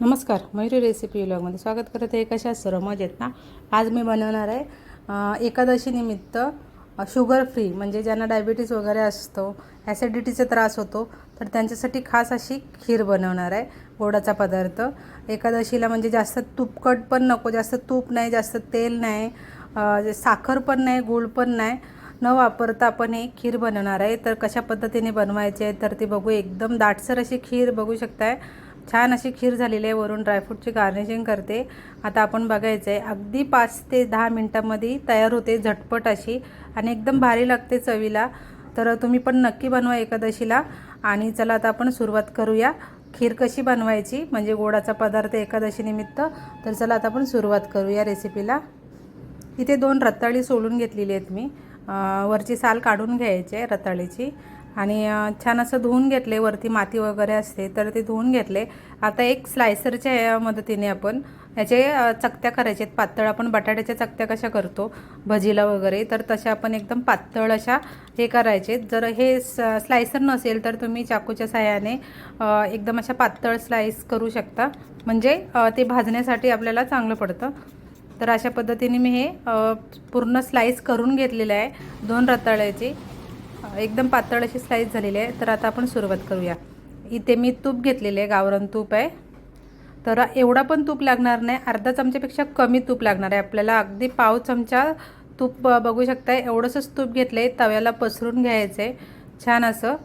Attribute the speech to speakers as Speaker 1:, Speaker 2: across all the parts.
Speaker 1: नमस्कार मयुरी रेसिपी व्लॉगमध्ये स्वागत करत. आहे कशा सर्व मजेत ना? आज मी बनवणार आहे एकादशीनिमित्त शुगर फ्री म्हणजे ज्यांना डायबिटीज वगैरे असतो ॲसिडिटीचा त्रास होतो तर त्यांच्यासाठी खास अशी खीर बनवणार आहे गोडाचा पदार्थ. एकादशीला म्हणजे जास्त तुपकट पण नको जास्त तूप नाही जास्त तेल नाही साखर पण नाही गूळ पण नाही न वापरता आपण ही खीर बनवणार आहे. तर कशा पद्धतीने बनवायची आहे तर ती बघू. एकदम दाटसर अशी खीर बघू शकताय. छान अशी खीर झालेली आहे वरून ड्रायफ्रूटची गार्निशिंग करते. आता आपण बघायचं आहे अगदी पाच ते दहा मिनटामध्ये तयार होते झटपट अशी आणि एकदम भारी लागते चवीला. तर तुम्ही पण नक्की बनवा एकादशीला. आणि चला आता आपण सुरुवात करूया. खीर कशी बनवायची म्हणजे गोडाचा पदार्थ एकादशीनिमित्त तर चला आता आपण सुरुवात करूया रेसिपीला इथे दोन रताळी सोलून घेतलेली आहेत मी. वरची साल काढून घ्यायची आहे रताळीची. आणि छान असं धुवून घेतले वरती माती वगैरे असते तर ते धुवून घेतले. आता एक स्लायसरच्या या मदतीने आपण याचे चकत्या करायचे आहेत. पातळ आपण बटाट्याच्या चकत्या कशा करतो भजीला वगैरे तर तशा आपण एकदम पातळ अशा हे करायचे जर हे स स्लायसर नसेल तर तुम्ही चाकूच्या साह्याने एकदम अशा पातळ स्लाईस करू शकता. म्हणजे ते भाजण्यासाठी आपल्याला चांगलं पडतं. तर अशा पद्धतीने मी हे पूर्ण स्लाईस करून घेतलेलं आहे. दोन रताळ्याची. एकदम पातळ अशी स्लाईस झालेली आहे. तर आता आपण सुरुवात करूया. इथे मी तूप घेतलेले आहे गावरण तूप आहे. तर एवढा पण तूप लागणार नाही. अर्धा चमच्यापेक्षा कमी तूप लागणार आहे. आपल्याला अगदी पाव चमचा तूप बघू शकताय. एवढंसंच तूप घेतलं आहे तव्याला पसरून घ्यायचं आहे छान असं.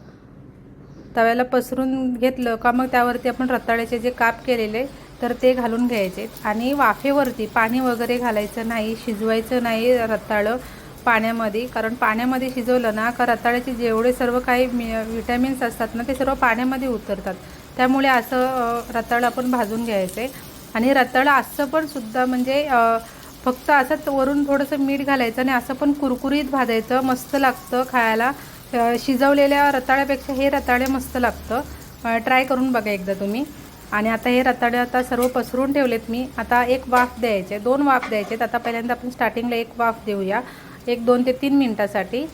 Speaker 1: तव्याला पसरून घेतलं का मग त्यावरती आपण रताळ्याचे जे काप केलेले तर ते घालून घ्यायचे. आणि वाफेवरती पाणी वगैरे घालायचं नाही शिजवायचं नाही रताळं. पाण्यामध्ये कारण पाण्यामध्ये शिजवलं ना का रताळ्याचे जेवढे सर्व काही मी विटॅमिन्स असतात ना ते सर्व पाण्यामध्ये उतरतात. त्यामुळे असं रताळं आपण भाजून घ्यायचं. आहे आणि रताळं असं पण सुद्धा म्हणजे फक्त असंच वरून थोडंसं मीठ घालायचं आणि असं पण कुरकुरीत भाजायचं मस्त लागतं खायला. शिजवलेल्या रताळ्यापेक्षा हे रताळे मस्त लागतं. ट्राय करून बघा एकदा तुम्ही. आणि आता हे रताळे आता सर्व पसरून ठेवलेत मी. आता एक वाफ द्यायचे दोन वाफ द्यायचे. आता पहिल्यांदा आपण स्टार्टिंगला एक वाफ देऊया. एक दोन ते तीन मिनटासाठी.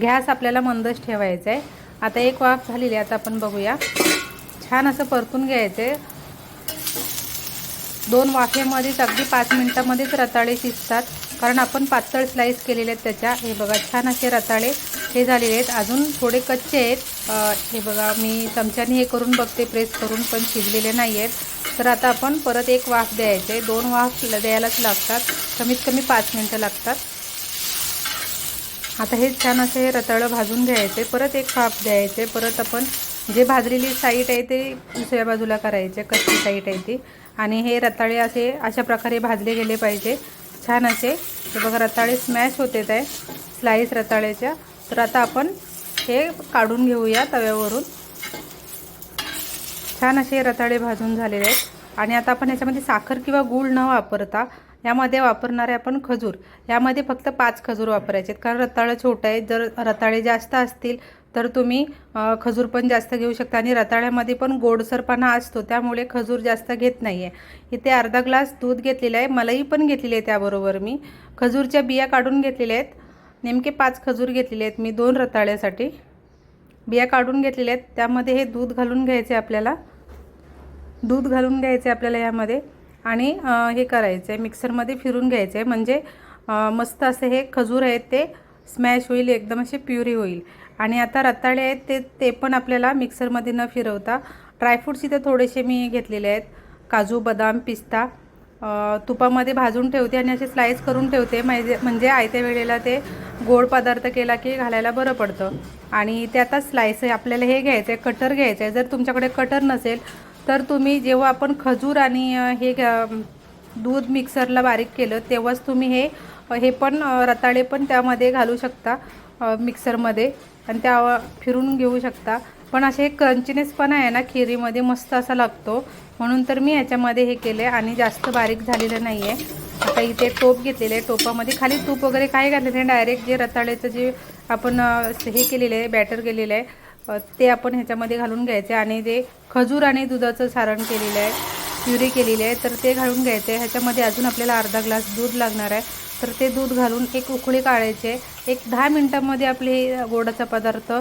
Speaker 1: गॅस आपल्याला मंदच ठेवायचा आहे. आता एक वाफ झालेली आहे आता आपण बघूया. छान असं परतून घ्यायचं. आहे दोन वाफेमध्येच अगदी पाच मिनटामध्येच रताळे शिजतात. कारण आपण पातळ स्लाईस केलेले आहेत त्याच्या. हे बघा छान असे रताळे हे झालेले आहेत. अजून थोडे कच्चे आहेत. हे बघा मी चमच्याने हे करून बघते प्रेस करून पण शिजलेले नाही आहेत. तर आता आपण परत एक वाफ द्यायचे. दोन वाफ द्यायलाच लागतात. कमीत कमी पाच मिनटं लागतात. आता हे छान असे रताळं भाजून घ्यायचे परत एक फाफ द्यायचे परत आपण जे भाजलेली साईट आहे ते दुसऱ्या बाजूला करायचे कच्ची साईट आहे ती. आणि हे रताळे असे अशा प्रकारे भाजले गेले पाहिजे. छान असे हे बघा रताळे स्मॅश होते आहे स्लाईस रताळ्याच्या. तर आता आपण हे काढून घेऊया तव्यावरून. छान असे रताळे भाजून झालेले आहेत. आणि आता आपण याच्यामध्ये साखर किंवा गूळ न वापरता यामध्ये वापरणारे आपण खजूर. यामध्ये फक्त पाच खजूर वापरायचे आहेत. कारण रताळं छोटं आहे. जर रताळे जास्त असतील तर तुम्ही खजूर पण जास्त घेऊ शकता. आणि रताळ्यामध्ये पण गोडसरपणा असतो. त्यामुळे खजूर जास्त घेत नाही आहे इथे अर्धा ग्लास दूध घेतलेलं आहे. मलाही पण घेतलेली आहे त्याबरोबर मी. खजूरच्या बिया काढून घेतलेल्या आहेत. नेमके पाच खजूर घेतलेले आहेत मी दोन रताळ्यासाठी. बिया काढून घेतलेल्या आहेत. त्यामध्ये हे दूध घालून घ्यायचे आपल्याला. दूध घालून घ्यायचे आपल्याला यामध्ये. आणि हे करायचं आहे मिक्सरमध्ये फिरून घ्यायचं आहे म्हणजे मस्त असे हे खजूर आहेत ते स्मॅश होईल एकदम असे प्युरी होईल. आणि आता रताळे आहेत ते ते पण आपल्याला मिक्सरमध्ये न फिरवता ड्रायफ्रूट्स इथे थोडेसे मी घेतलेले आहेत. काजू बदाम पिस्ता तुपामध्ये भाजून ठेवते आणि असे स्लाईस करून ठेवते. म्हणजे म्हणजे आयत्या वेळेला ते गोड पदार्थ केला की घालायला बरं पडतं. आणि ते आता स्लाईस आहे. आपल्याला हे घ्यायचं आहे कटर घ्यायचं आहे जर तुमच्याकडे कटर नसेल तर तुम्ही जेव्हा आपण खजूर आणि हे घ्या- दूध मिक्सरला बारीक केलं तेव्हाच तुम्ही हे हे पण रताळे पण त्यामध्ये घालू शकता मिक्सरमध्ये. आणि त्या फिरून घेऊ शकता. पण असे एक क्रंचीनेसपणा आहे ना खिरीमध्ये मस्त असा लागतो. म्हणून तर मी याच्यामध्ये हे केले आणि जास्त बारीक झालेलं नाही आहे आता इथे टोप घेतलेले आहे. टोपामध्ये खाली तूप वगैरे काही घातलेलं नाही. डायरेक्ट जे रताळ्याचं जे आपण हे केलेलं आहे बॅटर केलेलं आहे ते आपण ह्याच्यामध्ये घालून घ्यायचे आणि जे खजूर आणि दुधाचं सारण केलेलं आहे प्युरी केलेली आहे तर ते घालून घ्यायचे. ह्याच्यामध्ये अजून आपल्याला अर्धा ग्लास दूध लागणार आहे. तर ते दूध घालून एक उकळी काढायचे. एक दहा मिनटामध्ये आपले हे गोडाचा पदार्थ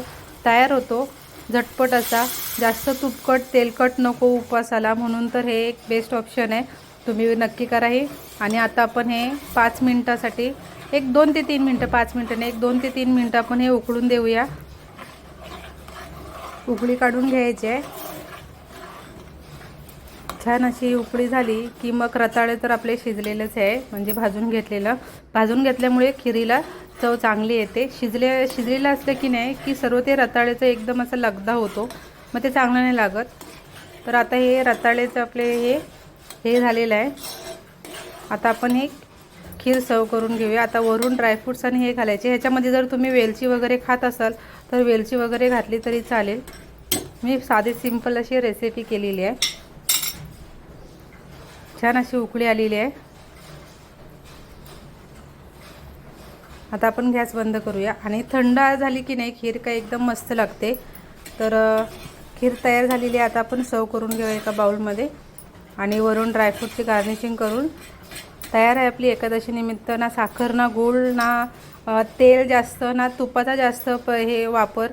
Speaker 1: तयार होतो. झटपट असा. जास्त तुपकट तेलकट नको उपवासाला म्हणून तर हे एक बेस्ट ऑप्शन आहे. तुम्ही नक्की करा हे. आणि आता आपण हे पाच मिनटासाठी एक दोन ते तीन मिनटं पाच मिनटं नाही एक दोन ते तीन मिनटं आपण हे उकळून देऊया. उकळी काढून घ्यायची आहे. छान अशी उकळी झाली की मग रताळे तर आपले शिजलेलंच आहे म्हणजे भाजून घेतलेलं. भाजून घेतल्यामुळे खिरीला चव चांगली येते. शिजले शिजलेलं असलं की नाही की सर्व ते रताळ्याचं एकदम असं लगदा होतो मग ते चांगलं नाही लागत. तर आता हे रताळ्याचं आपले हे हे झालेलं आहे. आता आपण हे खीर सर्व करून घेऊया. आता वरून ड्रायफ्रूट्स आणि हे घालायचे. ह्याच्यामध्ये जर तुम्ही वेलची वगैरे खात असाल तर वेलची वगैरे घातली तरी चालेल. मी साधी सिंपल अशी रेसिपी केलेली आहे. छान अशी उकळी आलेली आहे. आता आपण गॅस बंद करूया. आणि थंड झाली की नाही खीर काय एकदम मस्त लागते. तर खीर तयार झालेली आहे. आता आपण सर्व करून घेऊया एका बाउलमध्ये आणि वरून ड्रायफ्रूटची गार्निशिंग करून तयार आहे आपली एकादशी निमित्त. ना साखर ना गूळ ना तेल जास्त ना तुपाचा जास्त प हे वापर.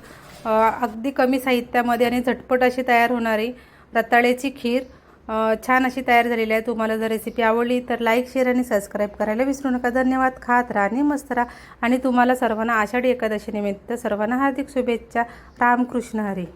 Speaker 1: अगदी कमी साहित्यामध्ये आणि झटपट अशी तयार होणारी रताळ्याची खीर छान अशी तयार झालेली आहे. तुम्हाला जर रेसिपी आवडली तर लाईक शेअर आणि सबस्क्राईब करायला विसरू नका. धन्यवाद. खात राहा आणि मस्त राहा. आणि तुम्हाला सर्वांना आषाढी एकादशीनिमित्त सर्वांना हार्दिक शुभेच्छा. रामकृष्ण हरी.